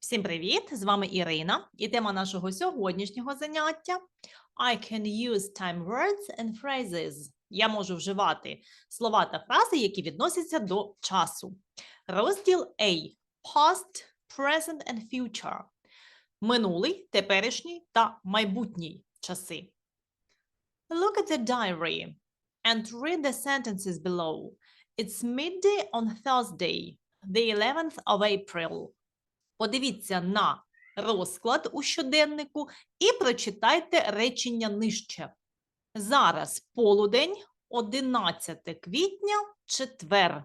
Всім привіт! З вами Ірина, і тема нашого сьогоднішнього заняття I can use time words and phrases. Я можу вживати слова та фрази, які відносяться до часу. Розділ A. Past, present and future. Минулий, теперішній та майбутній часи. Look at the diary and read the sentences below. It's midday on Thursday, the 11th of April. Подивіться на розклад у щоденнику і прочитайте речення нижче. Зараз полудень, 11 квітня, четвер.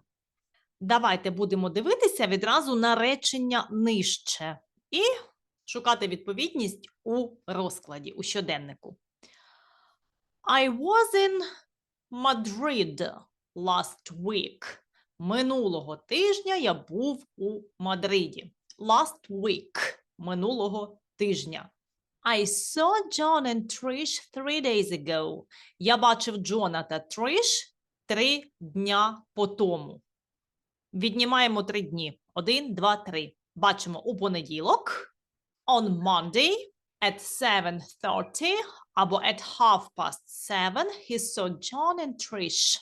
Давайте будемо дивитися відразу на речення нижче і шукати відповідність у розкладі у щоденнику. I was in Madrid last week. Минулого тижня я був у Мадриді. Last week. Минулого тижня. I saw John and Trish three days ago. Я бачив Джона та Тріш три дня по тому. Віднімаємо три дні. Один, два, три. Бачимо у понеділок. On Monday at 7.30 або at half past seven he saw John and Trish.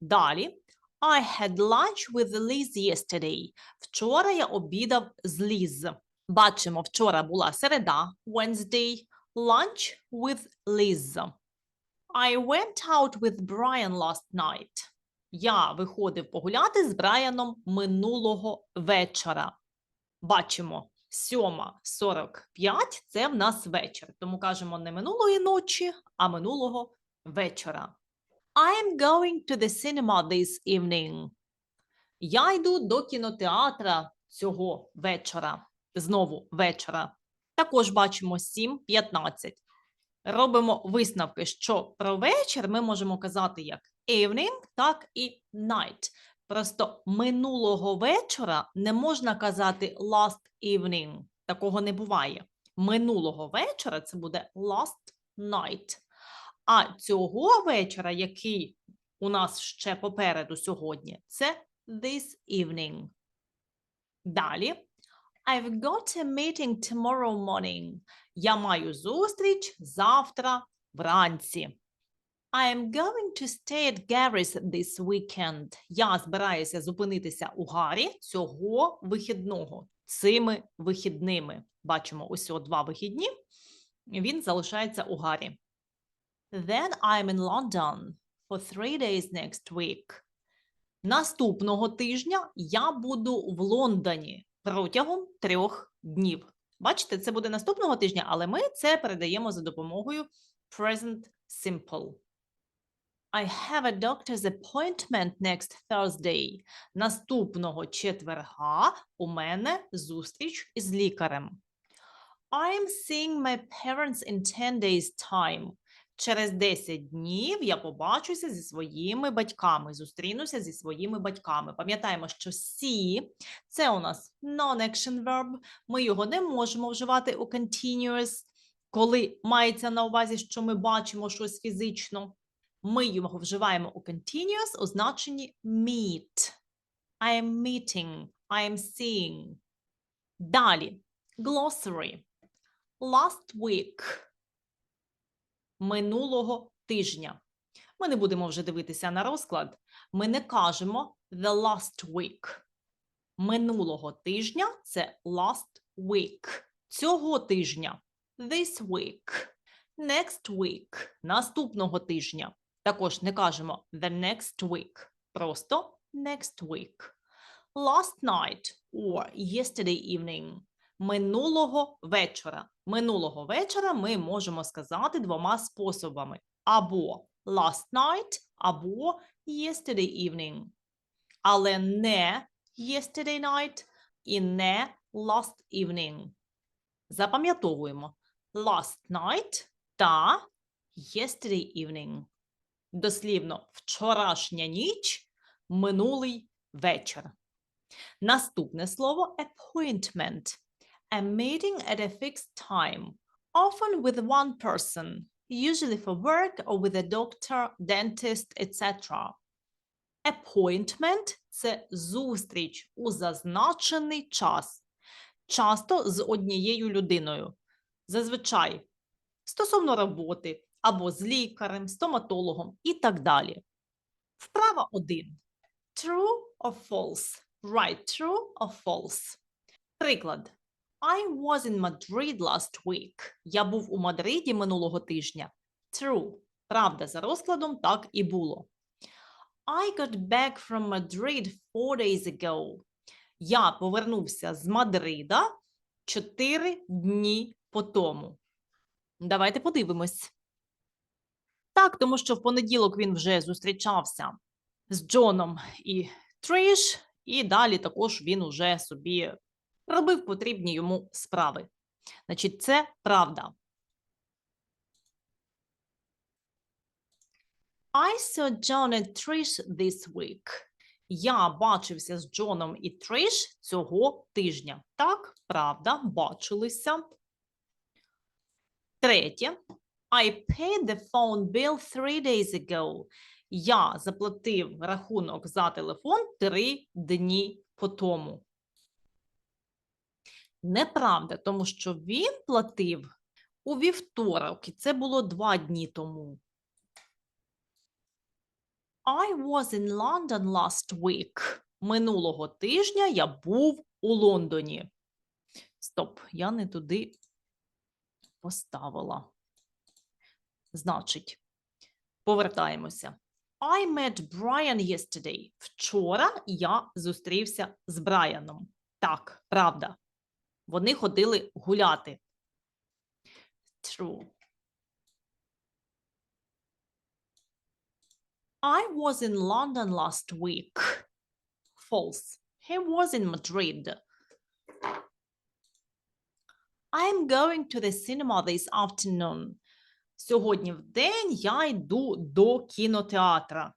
Далі. I had lunch with Liz yesterday. Вчора я обідав з Ліз. Бачимо, вчора була середа, Wednesday, lunch with Liz. I went out with Brian last night. Я виходив погуляти з Брайаном минулого вечора. Бачимо, 7.45 – це в нас вечір. Тому кажемо не минулої ночі, а минулого вечора. I'm going to the cinema this evening. Я йду до кінотеатра цього вечора. Знову вечора. Також бачимо 7.15. Робимо висновки, що про вечір ми можемо казати як evening, так і night. Просто минулого вечора не можна казати last evening. Такого не буває. Минулого вечора це буде last night. А цього вечора, який у нас ще попереду сьогодні, це this evening. Далі. I've got a meeting tomorrow morning. Я маю зустріч завтра вранці. I am going to stay at Gary's this weekend. Я збираюся зупинитися у Гарі цього вихідного, цими вихідними. Бачимо усього два вихідні. Він залишається у Гарі. Then I'm in London for three days next week. Наступного тижня я буду в Лондоні протягом трьох днів. Бачите, це буде наступного тижня, але ми це передаємо за допомогою present simple. I have a doctor's appointment next Thursday. Наступного четверга у мене зустріч із лікарем. I'm seeing my parents in 10 days time. Через 10 днів я побачуся зі своїми батьками, зустрінуся зі своїми батьками. Пам'ятаємо, що see – це у нас non-action verb. Ми його не можемо вживати у continuous, коли мається на увазі, що ми бачимо щось фізично. Ми його вживаємо у continuous у значенні meet. I am meeting, I am seeing. Далі. Glossary. Last week минулого тижня. Ми не будемо вже дивитися на розклад. Ми не кажемо the last week. Минулого тижня це last week. Цього тижня this week. Next week. Наступного тижня. Також не кажемо the next week. Просто next week. Last night or yesterday evening. Минулого вечора. Минулого вечора ми можемо сказати двома способами: або last night, або yesterday evening. Але не yesterday night і не last evening. Запам'ятовуємо last night та yesterday evening. Дослівно вчорашня ніч, минулий вечір. Наступне слово appointment a meeting at a fixed time, often with one person, usually for work or with a doctor, dentist, etc. Appointment – це зустріч у зазначений час. часто з однією людиною. Зазвичай стосовно роботи або з лікарем, стоматологом і так далі. Вправа 1. True or false? Right, true or false? Приклад. I was in Madrid last week. Я був у Мадриді минулого тижня. True. Правда, за розкладом так і було. I got back from Madrid four days ago. Я повернувся з Мадрида чотири дні по тому. Давайте подивимось. Так, тому що в понеділок він вже зустрічався з Джоном і Тріш, і далі також він уже собі робив потрібні йому справи. Значить, це правда. I saw John and Trish this week. Я бачився з Джоном і Тріш цього тижня. Так, правда, бачилися. Третє. I paid the phone bill three days ago. Я заплатив рахунок за телефон три дні по тому. Неправда, тому що він платив у вівторок, і це було два дні тому. I was in London last week. Минулого тижня я був у Лондоні. Стоп, я не туди поставила. Значить, повертаємося. I met Brian yesterday. Вчора я зустрівся з Брайаном. Так, правда. Вони ходили гуляти. True. I was in London last week. False. He was in Madrid. I am going to the cinema this afternoon. Сьогодні в день я йду до кінотеатра.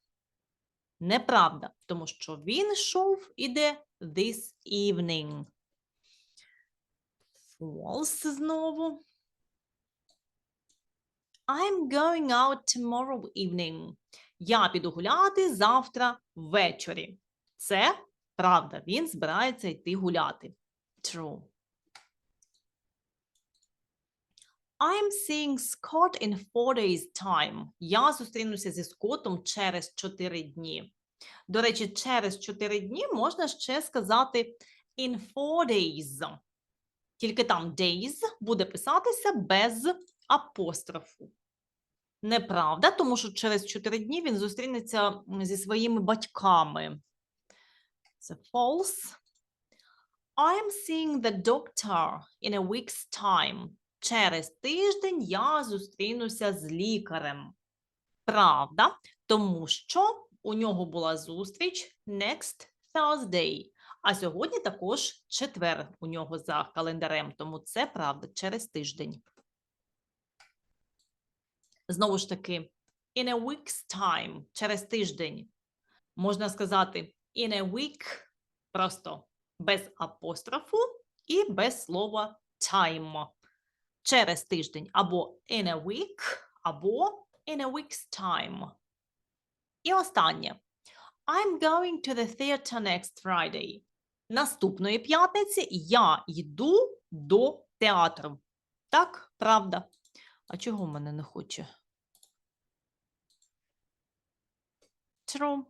Неправда, тому що він йшов іде this evening. False знову. I'm going out tomorrow evening. Я піду гуляти завтра ввечері. Це правда. Він збирається йти гуляти. True. I'm seeing Scott in four days time. Я зустрінуся зі Скоттом через 4 дні. До речі, через 4 дні можна ще сказати in four days. Тільки там days буде писатися без апострофу. Неправда, тому що через 4 дні він зустрінеться зі своїми батьками. Це false. I'm seeing the doctor in a week's time. Через тиждень я зустрінуся з лікарем. Правда, тому що у нього була зустріч next Thursday. А сьогодні також четвер у нього за календарем, тому це правда через тиждень. Знову ж таки, in a week's time, через тиждень. Можна сказати in a week, просто без апострофу і без слова time. Через тиждень або in a week, або in a week's time. І останнє. I'm going to the theater next Friday. Наступної п'ятниці я йду до театру. Так, правда. А чого в мене не хоче? True.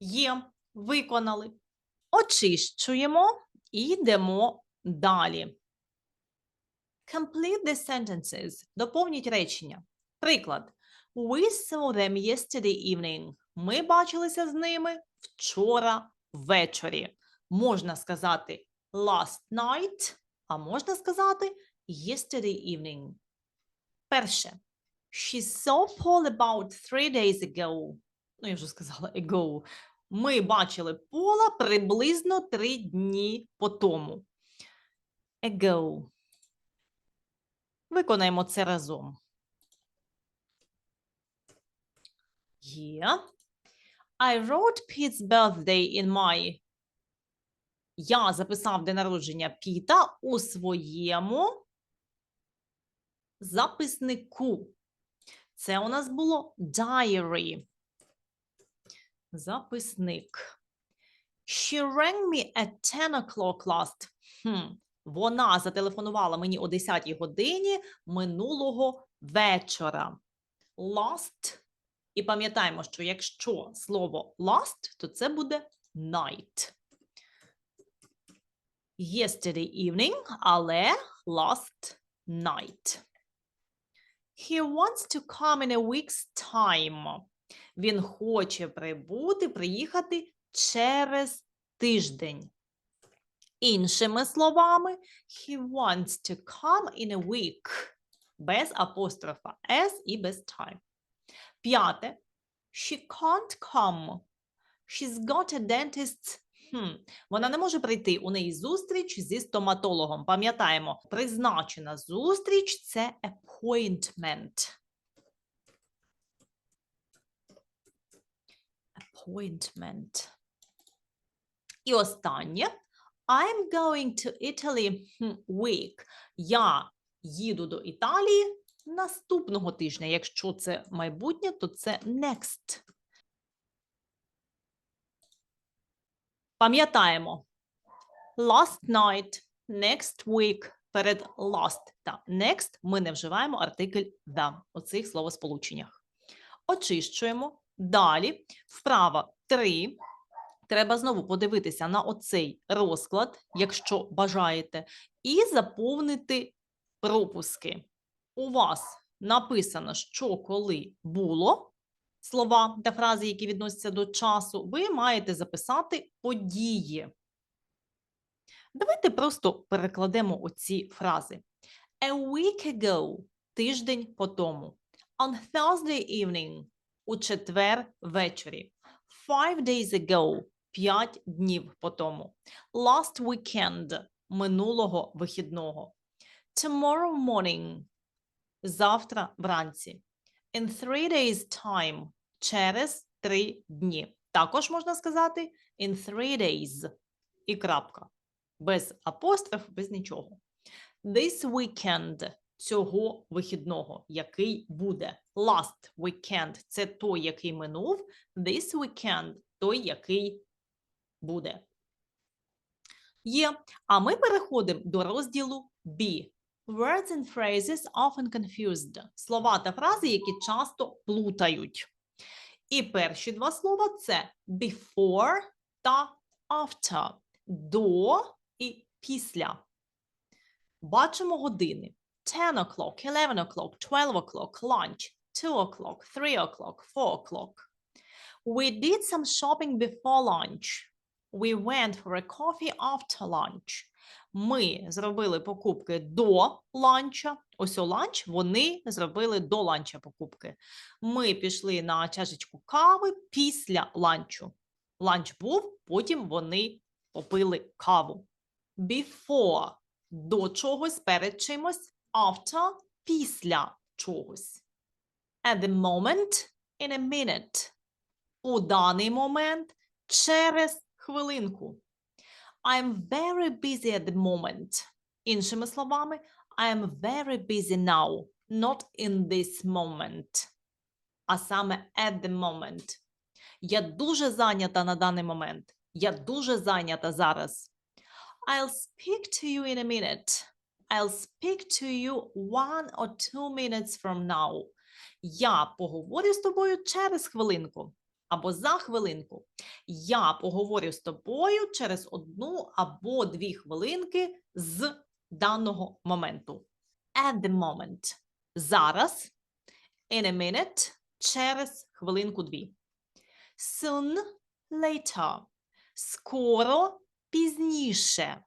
Є, виконали. Очищуємо і йдемо далі. Complete the sentences. Доповніть речення. Приклад. We saw them yesterday evening. Ми бачилися з ними вчора ввечері. Можна сказати last night, а можна сказати yesterday evening. Перше. She saw Paul about three days ago. Ну, я вже сказала ago. Ми бачили Пола приблизно три дні по тому. Ago. Виконаємо це разом. Є. I wrote Pete's birthday in my. Я записав день народження Піта у своєму записнику. Це у нас було diary. Записник. She rang me at 10 o'clock last. Хм. Вона зателефонувала мені о 10 годині минулого вечора. Last. І пам'ятаємо, що якщо слово last, то це буде night. Yesterday evening, але last night. He wants to come in a week's time. Він хоче прибути, приїхати через тиждень. Іншими словами, he wants to come in a week. Без апострофа s і без time. П'яте. She can't come. She's got a dentist's Хм, вона не може прийти. У неї зустріч зі стоматологом. Пам'ятаємо, призначена зустріч це appointment. Appointment. І останнє. I'm going to Italy week. Я їду до Італії наступного тижня. Якщо це майбутнє, то це next. Пам'ятаємо. Last night, next week, перед last та next ми не вживаємо артикль the у цих словосполученнях. Очищуємо. Далі, вправа 3. Треба знову подивитися на оцей розклад, якщо бажаєте, і заповнити пропуски. У вас написано, що коли було слова та фрази, які відносяться до часу, ви маєте записати події. Давайте просто перекладемо оці фрази. A week ago – тиждень по тому. On Thursday evening – у четвер ввечері. Five days ago – п'ять днів по тому. Last weekend – минулого вихідного. Tomorrow morning – завтра вранці. In three days time – через три дні. Також можна сказати in three days і крапка. Без апостроф, без нічого. This weekend – цього вихідного, який буде. Last weekend – це той, який минув. This weekend – той, який буде. Є. А ми переходимо до розділу B. Words and phrases often confused. Слова та фрази, які часто плутають. І перші два слова це before та after. До і після. Бачимо години. 10 o'clock, 11 o'clock, 12 o'clock, lunch, 2 o'clock, 3 o'clock, 4 o'clock. We did some shopping before lunch. We went for a coffee after lunch. Ми зробили покупки до ланча. Ось у ланч вони зробили до ланча покупки. Ми пішли на чашечку кави після ланчу. Ланч був, потім вони попили каву. Before – до чогось, перед чимось. After – після чогось. At the moment – in a minute. У даний момент – через хвилинку. I'm very busy at the moment. Іншими словами, I am very busy now, not in this moment. А саме at the moment. Я дуже зайнята на даний момент. Я дуже зайнята зараз. I'll speak to you in a minute. I'll speak to you one or two minutes from now. Я поговорю з тобою через хвилинку або за хвилинку. Я поговорю з тобою через одну або дві хвилинки з даного моменту. At the moment. Зараз. In a minute. Через хвилинку-дві. Soon. Later. Скоро. Пізніше.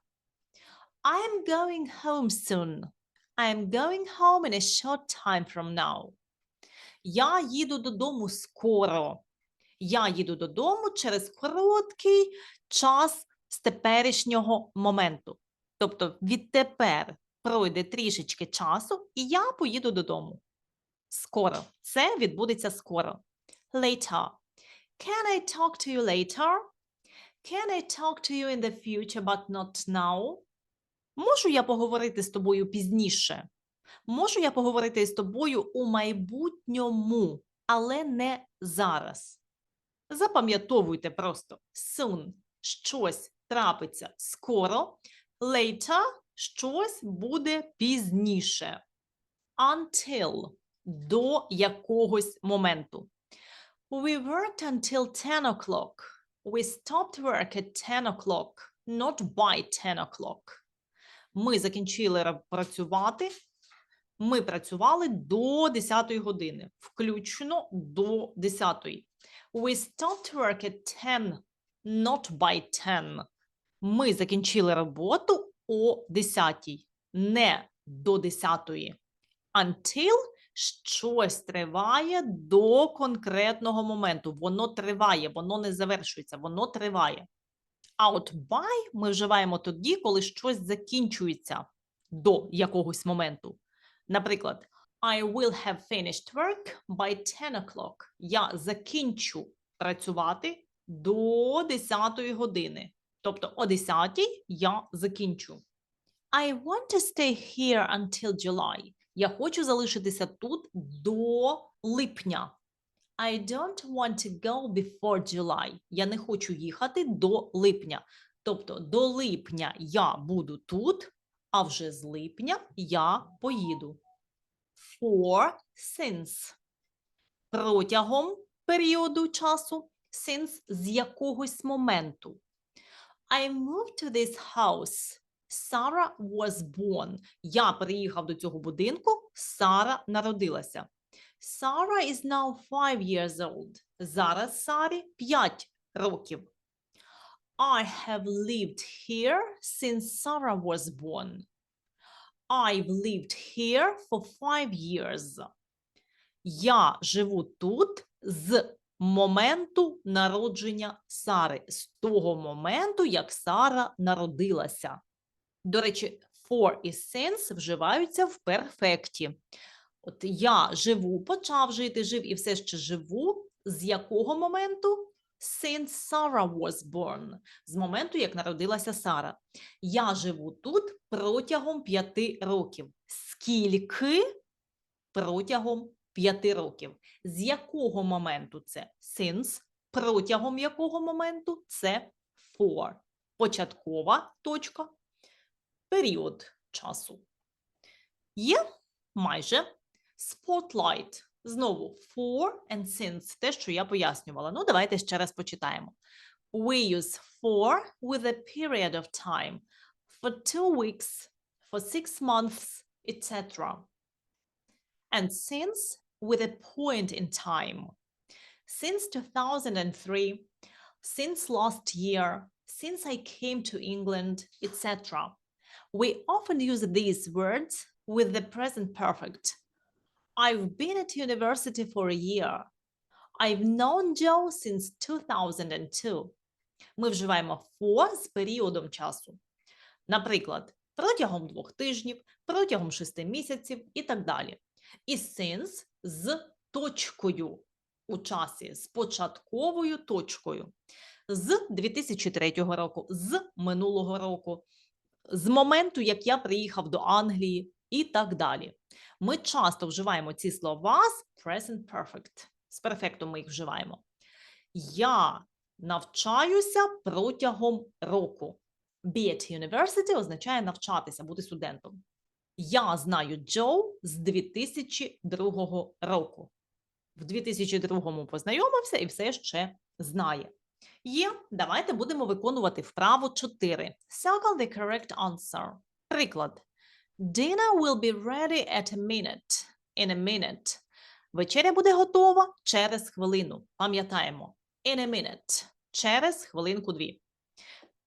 I'm going home soon. I'm going home in a short time from now. Я їду додому скоро. Я їду додому через короткий час з теперішнього моменту. Тобто відтепер пройде трішечки часу, і я поїду додому. Скоро. Це відбудеться скоро. Later. Can I talk to you later? Can I talk to you in the future, but not now? Можу я поговорити з тобою пізніше? Можу я поговорити з тобою у майбутньому, але не зараз. Запам'ятовуйте просто soon – щось трапиться скоро, later щось буде пізніше. Until до якогось моменту. We worked until 10 o'clock. We stopped work at 10 o'clock, not by 10 o'clock. Ми закінчили працювати. Ми працювали до 10 години, включно до 10. We stopped work at 10, not by 10. Ми закінчили роботу о 10, не до 10. Until щось триває до конкретного моменту. Воно триває, воно не завершується, воно триває. А от by ми вживаємо тоді, коли щось закінчується до якогось моменту. Наприклад, I will have finished work by 10 o'clock. Я закінчу працювати до 10 години. Тобто о 10 я закінчу. I want to stay here until July. Я хочу залишитися тут до липня. I don't want to go before July. Я не хочу їхати до липня. Тобто до липня я буду тут, а вже з липня я поїду. For since. Протягом періоду часу. Since з якогось моменту. I moved to this house. Sarah was born. Я приїхав до цього будинку. Сара народилася. Sarah is now five years old. Зараз Сарі 5 років. I have lived here since Sarah was born. I've lived here for five years. Я живу тут з моменту народження Сари, з того моменту, як Сара народилася. До речі, for і since вживаються в перфекті. От я живу, почав жити, жив і все ще живу. З якого моменту? Since Sarah was born. З моменту, як народилася Сара. Я живу тут протягом п'яти років. Скільки? Протягом п'яти років. З якого моменту це? Since. Протягом якого моменту це for. Початкова точка. Період часу. Є майже spotlight. Знову for and since, те, що я пояснювала. Ну, давайте ще раз почитаємо. We use for with a period of time. For two weeks, for six months, etc. And since with a point in time. Since 2003, since last year, since I came to England, etc. We often use these words with the present perfect. I've been at university for a year. I've known Joe since 2002. Ми вживаємо for з періодом часу. Наприклад, протягом двох тижнів, протягом шести місяців і так далі. І since з точкою у часі, з початковою точкою. З 2003 року, з минулого року, з моменту, як я приїхав до Англії і так далі. Ми часто вживаємо ці слова з present perfect. З перфектом ми їх вживаємо. Я навчаюся протягом року. Be at university означає навчатися, бути студентом. Я знаю Джо з 2002 року. В 2002 познайомився і все ще знає. Є, давайте будемо виконувати вправу 4. Circle the correct answer. Приклад. Dinner will be ready at a minute. In a minute. Вечеря буде готова через хвилину. Пам'ятаємо. In a minute. Через хвилинку-дві.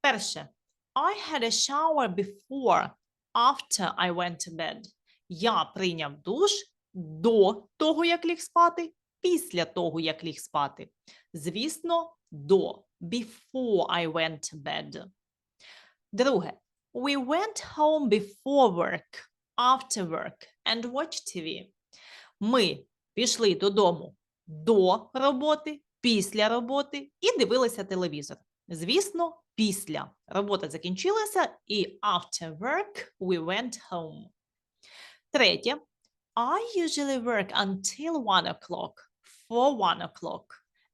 Перше. I had a shower before, after I went to bed. Я прийняв душ до того, як ліг спати, після того, як ліг спати. Звісно, до. Before I went to bed. Друге. We went home before work, after work and watched TV. Ми пішли додому до роботи, після роботи і дивилися телевізор. Звісно, після. Робота закінчилася, і after work we went home. Третє. I usually work until one o'clock, for one o'clock,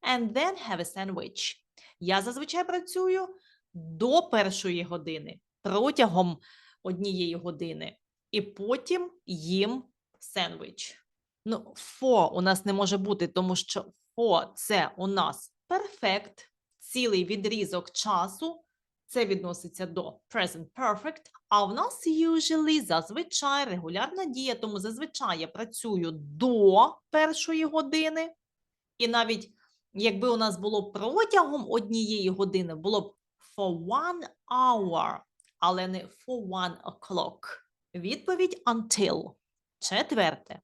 and then have a sandwich. Я зазвичай працюю до першої години протягом однієї години, і потім їм сендвіч. Ну, for у нас не може бути, тому що for – це у нас перфект, цілий відрізок часу. Це відноситься до present perfect, а в нас usually зазвичай регулярна дія, тому зазвичай я працюю до першої години. І навіть якби у нас було протягом однієї години, було б for one hour, але не for one o'clock. Відповідь until. Четверте.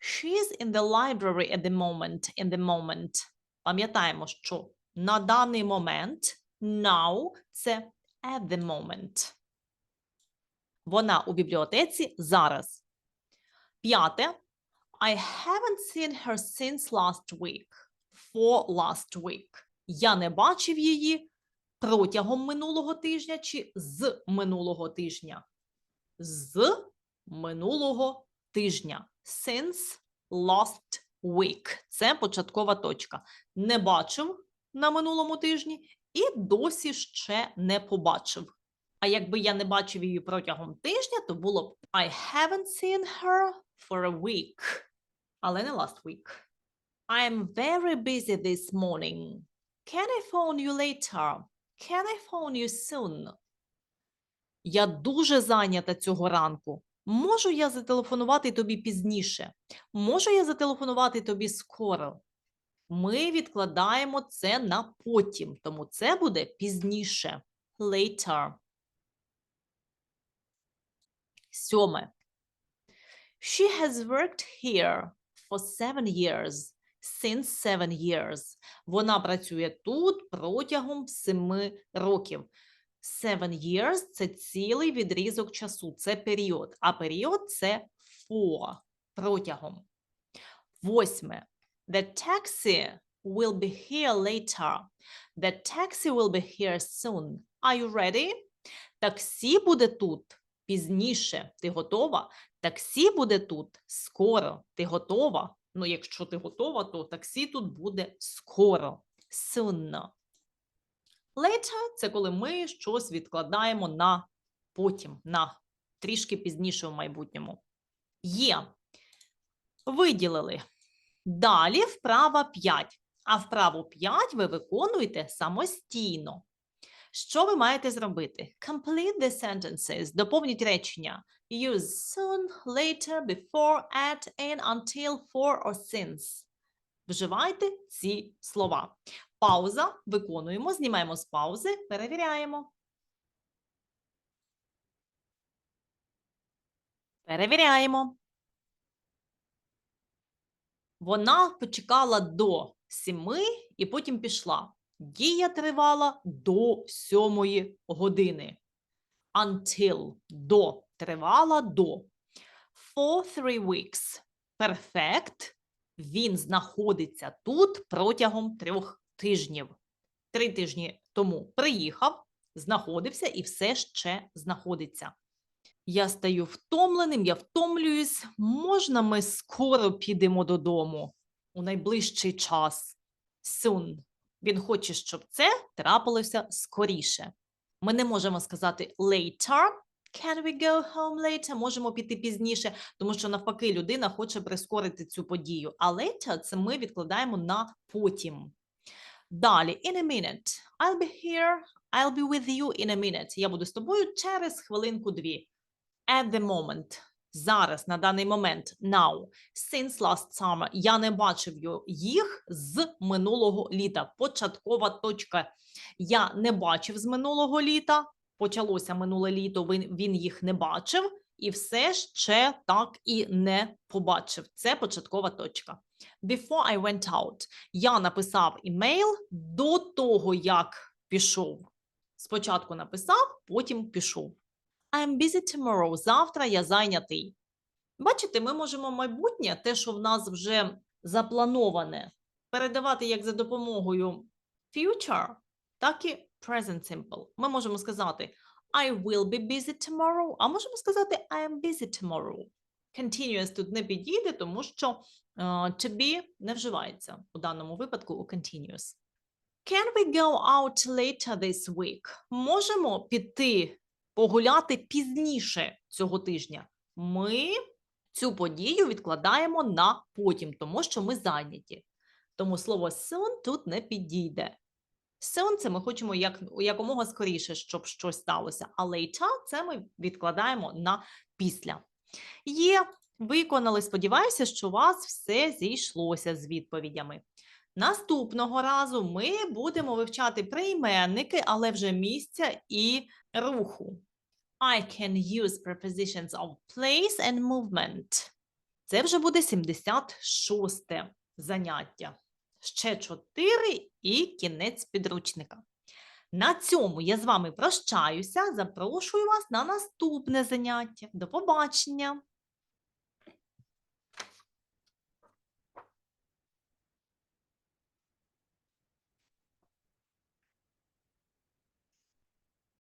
She's in the library at the moment. In the moment. Пам'ятаємо, що на даний момент now – це at the moment. Вона у бібліотеці зараз. П'яте. I haven't seen her since last week. For last week. Я не бачив її протягом минулого тижня чи з минулого тижня. З минулого тижня. Since last week. Це початкова точка. Не бачив на минулому тижні і досі ще не побачив. А якби я не бачив її протягом тижня, то було б I haven't seen her for a week. Але не last week. I am very busy this morning. Can I phone you later? Can I phone you soon? Я дуже зайнята цього ранку. Можу я зателефонувати тобі пізніше? Можу я зателефонувати тобі скоро? Ми відкладаємо це на потім, тому це буде пізніше. Later. Сьоме. She has worked here for seven years. Since seven years. Вона працює тут протягом семи років. Seven years – це цілий відрізок часу, це період. А період – це for, протягом. Восьме. The taxi will be here later. The taxi will be here soon. Are you ready? Таксі буде тут пізніше. Ти готова? Таксі буде тут скоро. Ти готова? Ну, якщо ти готова, то таксі тут буде скоро. Soon. Later – це коли ми щось відкладаємо на потім, на трішки пізніше в майбутньому. Є. Виділили. Далі вправа 5. А вправу 5 ви виконуєте самостійно. Що ви маєте зробити? Complete the sentences. Доповніть речення. Use soon, later, before, at, in, until, for or since. Вживайте ці слова. Пауза. Виконуємо, знімаємо з паузи, перевіряємо. Перевіряємо. Вона почекала до сіми і потім пішла. Дія тривала до сьомої години. Until до тривала до. For three weeks. Perfect. Він знаходиться тут протягом трьох тижнів. Три тижні тому приїхав, знаходився і все ще знаходиться. Я стаю втомленим, я втомлююсь. Можна ми скоро підемо додому у найближчий час? Soon. Він хоче, щоб це трапилося скоріше. Ми не можемо сказати later. Can we go home later? Можемо піти пізніше, тому що навпаки людина хоче прискорити цю подію. А later – це ми відкладаємо на потім. Далі, in a minute. I'll be here. I'll be with you in a minute. Я буду з тобою через хвилинку-дві. At the moment. Зараз, на даний момент, now, since last summer, я не бачив їх з минулого літа. Початкова точка. Я не бачив з минулого літа. Почалося минуле літо, він, він їх не бачив, і все ще так і не побачив. Це початкова точка. Before I went out. Я написав імейл до того, як пішов. Спочатку написав, потім пішов. I'm busy tomorrow. Завтра я зайнятий. Бачите, ми можемо майбутнє, те, що в нас вже заплановане, передавати як за допомогою future, так і present simple. Ми можемо сказати I will be busy tomorrow, а можемо сказати I am busy tomorrow. Continuous тут не підійде, тому що е, to be не вживається у даному випадку у continuous. Can we go out later this week? Можемо піти погуляти пізніше цього тижня. Ми цю подію відкладаємо на потім, тому що ми зайняті. Тому слово soon тут не підійде. Soon – це ми хочемо як, якомога скоріше, щоб щось сталося. А later – це ми відкладаємо на після. Є, виконали. Сподіваюся, що у вас все зійшлося з відповідями. Наступного разу ми будемо вивчати прийменники, але вже місця і руху. I can use prepositions of place and movement. Це вже буде 76 заняття. Ще 4 і кінець підручника. На цьому я з вами прощаюся. Запрошую вас на наступне заняття. До побачення!